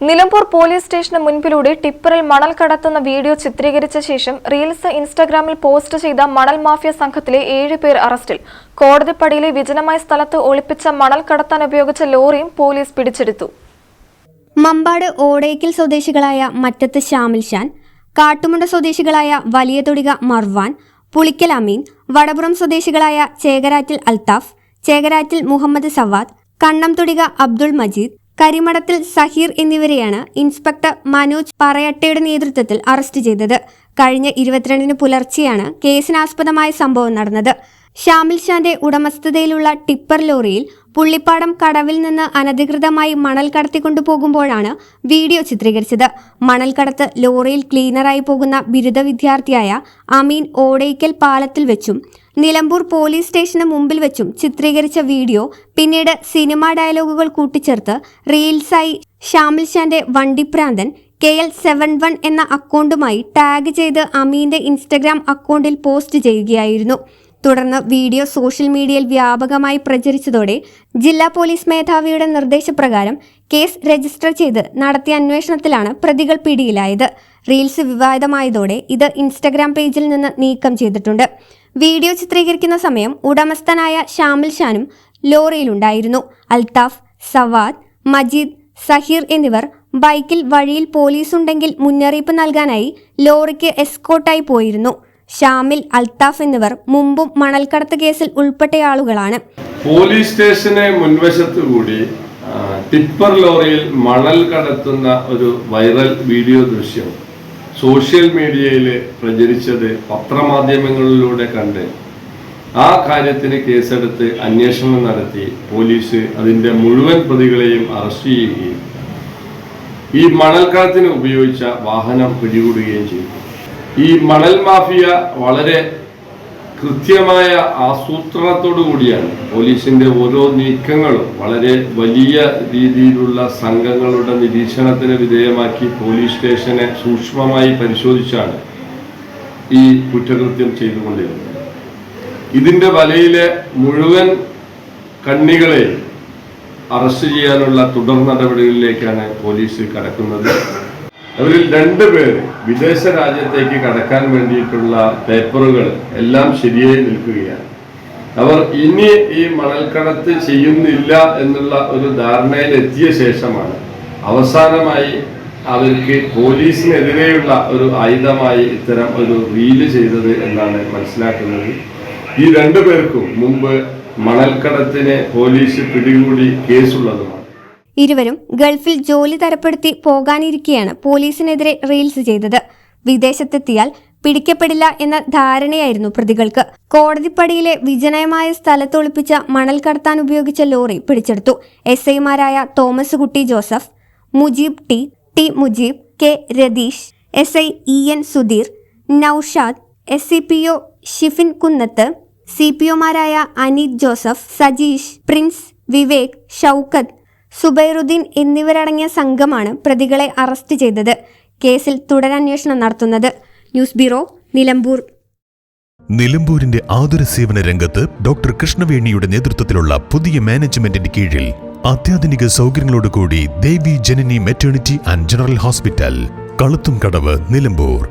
Nilambur police സ്റ്റേഷന് മുൻപിലൂടെ ടിപ്പറിൽ മണൽ കടത്തുന്ന വീഡിയോ ചിത്രീകരിച്ച ശേഷം റീൽസ് ഇൻസ്റ്റാഗ്രാമിൽ പോസ്റ്റ് ചെയ്ത മണൽ മാഫിയ സംഘത്തിലെ ഏഴ് പേർ അറസ്റ്റിൽ. കോടതിപ്പടിയിലെ വിജനമായ സ്ഥലത്ത് ഒളിപ്പിച്ച മണൽ കടത്താൻ ഉപയോഗിച്ച ലോറിയും പോലീസ് പിടിച്ചെടുത്തു. മമ്പാട് ഓടേക്കൽ സ്വദേശികളായ മറ്റത്ത് ഷാമിൽ ഷാൻ കാട്ടുമുണ്ട സ്വദേശികളായ വലിയ തൊടിക മർവാൻ പുളിക്കൽ അമീൻ വടപുറം സ്വദേശികളായ ചേകരാറ്റിൽ അൽത്താഫ് ചേകരാറ്റിൽ മുഹമ്മദ് സവാദ് കണ്ണംതൊടിക അബ്ദുൾ മജീദ് കരിമടത്തിൽ സഹീർ എന്നിവരെയാണ് ഇൻസ്പെക്ടർ മനോജ് പറയട്ടയുടെ നേതൃത്വത്തിൽ അറസ്റ്റ് ചെയ്തത്. കഴിഞ്ഞ ഇരുപത്തിരണ്ടിന് പുലർച്ചെയാണ് കേസിനാസ്പദമായ സംഭവം നടന്നത്. ഷാമിൽ ഷാന്റെ ഉടമസ്ഥതയിലുള്ള ടിപ്പർ ലോറിയിൽ പുള്ളിപ്പാടം കടവിൽ നിന്ന് അനധികൃതമായി മണൽ കടത്തിക്കൊണ്ടുപോകുമ്പോഴാണ് വീഡിയോ ചിത്രീകരിച്ചത്. മണൽ കടത്ത് ലോറിയിൽ ക്ലീനറായി പോകുന്ന ബിരുദ വിദ്യാർത്ഥിയായ അമീൻ ഓടയ്ക്കൽ പാലത്തിൽ വെച്ചും നിലമ്പൂർ പോലീസ് സ്റ്റേഷന് മുമ്പിൽ വെച്ചും ചിത്രീകരിച്ച വീഡിയോ പിന്നീട് സിനിമാ ഡയലോഗുകൾ കൂട്ടിച്ചേർത്ത് റീൽസായി ഷാമിൽ ഷാന്റെ വണ്ടിപ്രാന്തൻ കെ എൽ സെവൻ വൺ എന്ന അക്കൗണ്ടുമായി ടാഗ് ചെയ്ത് അമീന്റെ ഇൻസ്റ്റഗ്രാം അക്കൗണ്ടിൽ പോസ്റ്റ് ചെയ്യുകയായിരുന്നു. തുടർന്ന് വീഡിയോ സോഷ്യൽ മീഡിയയിൽ വ്യാപകമായി പ്രചരിച്ചതോടെ ജില്ലാ പോലീസ് മേധാവിയുടെ നിർദ്ദേശപ്രകാരം കേസ് രജിസ്റ്റർ ചെയ്ത് നടത്തിയ അന്വേഷണത്തിലാണ് പ്രതികൾ പിടിയിലായത്. റീൽസ് വിവാദമായതോടെ ഇത് ഇൻസ്റ്റഗ്രാം പേജിൽ നിന്ന് നീക്കം ചെയ്തിട്ടുണ്ട്. വീഡിയോ ചിത്രീകരിക്കുന്ന സമയം ഉടമസ്ഥനായ ഷാമിൽ ഷാനും ലോറിയിലുണ്ടായിരുന്നു. അൽതാഫ് സവാദ് മജീദ് സഹീർ എന്നിവർ ബൈക്കിൽ വഴിയിൽ പോലീസുണ്ടെങ്കിൽ മുന്നറിയിപ്പ് നൽകാനായി ലോറിക്ക് എസ്കോട്ടായി പോയിരുന്നു. ഷാമിൽ അൽത്താഫ് എന്നിവർ മുമ്പും മണൽക്കടത്ത് കേസിൽ ഉൾപ്പെട്ട ആളുകളാണ്. പോലീസ് സ്റ്റേഷന് മുൻവശത്തു കൂടി ടിപ്പർ ലോറിയിൽ മണൽ കടത്തുന്ന ഒരു വൈറൽ വീഡിയോ ദൃശ്യം സോഷ്യൽ മീഡിയയിൽ പ്രചരിച്ചത് പത്രമാധ്യമങ്ങളിലൂടെ കണ്ട് ആ കാര്യത്തിന് കേസെടുത്ത് അന്വേഷണം നടത്തി പോലീസ് അതിന്റെ മുഴുവൻ പ്രതികളെയും അറസ്റ്റ് ചെയ്യുകയും ഈ മണൽക്കടത്തിന് ഉപയോഗിച്ച വാഹനം പിടികൂടുകയും ചെയ്തു. ഈ മണൽ മാഫിയ വളരെ കൃത്യമായ ആസൂത്രണത്തോടു കൂടിയാണ്. പോലീസിന്റെ ഓരോ നീക്കങ്ങളും വളരെ വലിയ രീതിയിലുള്ള സംഘങ്ങളുടെ നിരീക്ഷണത്തിന് വിധേയമാക്കി പോലീസ് സ്റ്റേഷനെ സൂക്ഷ്മമായി പരിശോധിച്ചാണ് ഈ കുറ്റകൃത്യം ചെയ്തുകൊണ്ടിരുന്നത്. ഇതിന്റെ വലയിലെ മുഴുവൻ കണ്ണികളെ അറസ്റ്റ് ചെയ്യാനുള്ള തുടർ നടപടികളിലേക്കാണ് പോലീസ് കടക്കുന്നത്. അവരിൽ രണ്ട് പേര് വിദേശ രാജ്യത്തേക്ക് കടക്കാൻ വേണ്ടിയിട്ടുള്ള പേപ്പറുകൾ എല്ലാം ശരിയായി നിൽക്കുകയാണ്. അവർ ഇനി ഈ മണൽക്കടത്ത് ചെയ്യുന്നില്ല എന്നുള്ള ഒരു ധാരണയിൽ എത്തിയ ശേഷമാണ് അവസാനമായി അവർക്ക് പോലീസിനെതിരെയുള്ള ഒരു ആയുധമായി ഇത്തരം ഒരു റീൽ ചെയ്തത് എന്നാണ് മനസ്സിലാക്കുന്നത്. ഈ രണ്ടു പേർക്കും മുമ്പ് മണൽക്കടത്തിന് പോലീസ് പിടികൂടി കേസുള്ളതുമാണ്. ഇരുവരും ഗൾഫിൽ ജോലി തരപ്പെടുത്തി പോകാനിരിക്കെയാണ് പോലീസിനെതിരെ റീൽസ് ചെയ്തത്. വിദേശത്തെത്തിയാൽ പിടിക്കപ്പെടില്ല എന്ന ധാരണയായിരുന്നു പ്രതികൾക്ക്. കോടതിപ്പടിയിലെ വിജനയമായ സ്ഥലത്ത് ഒളിപ്പിച്ച മണൽ കടത്താൻ ഉപയോഗിച്ച ലോറി പിടിച്ചെടുത്തു. എസ് ഐമാരായ Thomas Kutty Joseph Mujeeb T T Mujeeb K Ratheesh S I E N Sudheer Noushad S C P O Shifin Kunnath C P ഒമാരായ Aneeth Joseph Sajeesh Prince Vivek Shoukath സുബൈറുദ്ദീൻ എന്നിവരടങ്ങിയ സംഘമാണ് പ്രതികളെ അറസ്റ്റ് ചെയ്തത്. കേസിൽ തുടരന്വേഷണം നടത്തുന്നത്. News bureau Nilambur. നിലമ്പൂരിന്റെ ആതുര സേവന രംഗത്ത് ഡോക്ടർ കൃഷ്ണവേണിയുടെ നേതൃത്വത്തിലുള്ള പുതിയ മാനേജ്മെന്റിന്റെ കീഴിൽ അത്യാധുനിക സൗകര്യങ്ങളോടുകൂടി Devi Janani maternity and general hospital Kaluthumkadavu Nilambur.